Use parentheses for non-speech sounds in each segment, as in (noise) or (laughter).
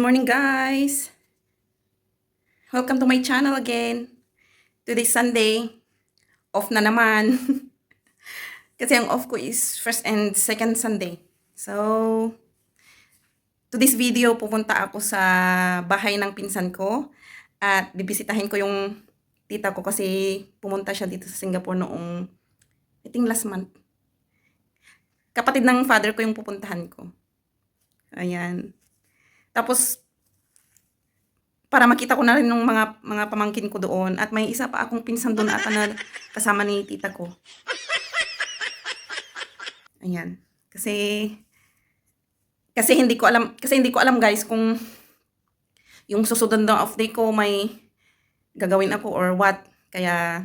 morning guys! Welcome to my channel again. Today Sunday. Off na naman. (laughs) Kasi ang off ko is first and second Sunday. So, to this video, pupunta ako sa bahay ng pinsan ko. At bibisitahin ko yung tita ko kasi pumunta siya dito sa Singapore noong, I think last month. Kapatid ng father ko yung pupuntahan ko. Ayan. Tapos, para makita ko na rin ng mga mga pamangkin ko doon. At may isa pa akong pinsan doon ata na kasama ni tita ko. Ayan. Kasi, kasi hindi ko alam, kasi hindi ko alam guys kung yung susunod na off day ko may gagawin ako or what. Kaya,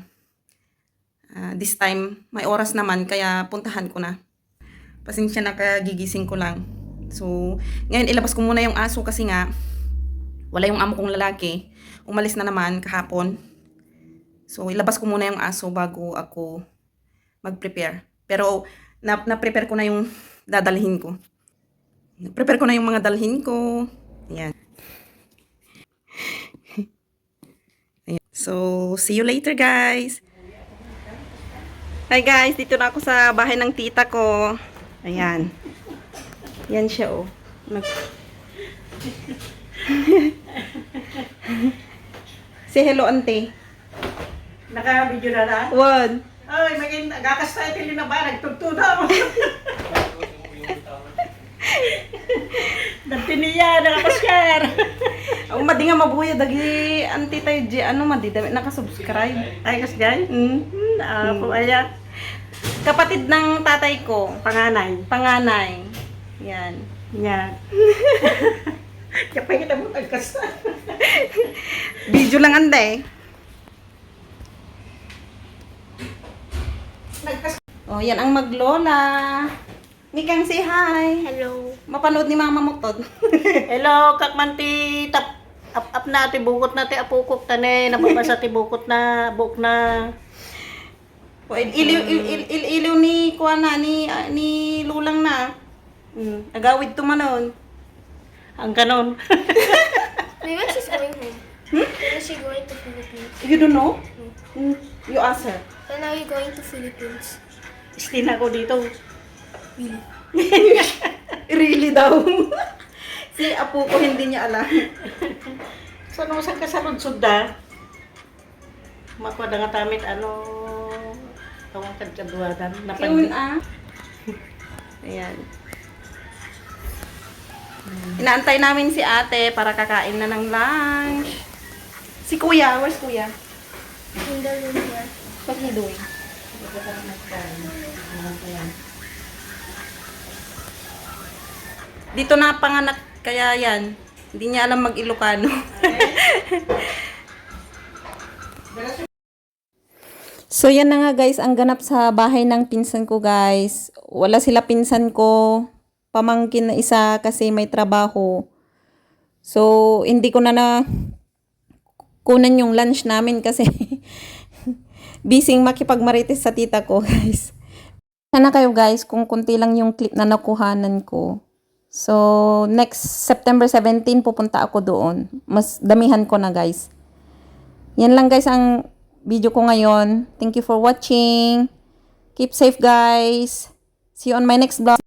ah, this time, may oras naman, kaya puntahan ko na. Pasensya na kagigising ko lang. So, ngayon ilabas ko muna yung aso kasi nga, wala yung amo kong lalaki. Umalis na naman kahapon. So, ilabas ko muna yung aso bago ako mag-prepare. Pero, na- na-prepare ko na yung dadalhin ko. Na-prepare ko na yung mga dalhin ko. Ayan. Ayan. (laughs) So, see you later guys. Hi guys, dito na ako sa bahay ng tita ko. Ayan. Yan siya oh. Nag (laughs) Say hello, ante. Naka-video na na. One. Ay, maging agakas tayo tili na ba? Nagtugtuna mo. Nagtiniya, nakapasyar. (laughs) Ang madi nga mabuya dagi ante tayo di ano madi dami naka-subscribe. Ay, kas dyan? Mm. Ah, po aya. Kapatid ng tatay ko, Panganay. panganay. Yan. Yan. (laughs) Kapag kita mo agkas (laughs) Video lang ande. Nagkas. Oh, yan ang maglola. Mikang say hi. Hello. Mapanood ni Mama Mutod. (laughs) Hello, kakmanti. Tap, up, up na, tibukot na, ti apukok tane. Nababasa tibukot na, buk na. Pwede iliw il, il, il, iliw ni kuan na ni ah, ni lulang na. Mm, agawid tumanon. Ang ganon. (laughs) Maybe she's coming home. When is she going to Philippines? You don't know? Mm, you ask her. When are you going to Philippines? Istin ako dito. Really? (laughs) Really daw. (laughs) si apo ko hindi niya alam. Sa nung sa kasaludsod da, makuha na nga tamit ano, tawang kadkaduwadan. Yun Napag- ah. Ayan. Inaantay namin si ate para kakain na ng lunch. Si kuya, where's kuya? In the room here. What he doing? Dito na panganak kaya yan. Hindi niya alam mag-Ilocano. (laughs) so yan na nga guys, ang ganap sa bahay ng pinsan ko guys. Wala sila pinsan ko. Pamangkin na isa kasi may trabaho. So hindi ko na na kunan yung lunch namin kasi (laughs) busy makipagmarites sa tita ko guys. Sana kayo guys kung kunti lang yung clip na nakuhanan ko. So, next September 17 pupunta ako doon. Mas damihan ko na guys. Yan lang guys ang video ko ngayon. Thank you for watching. Keep safe guys. See you on my next vlog.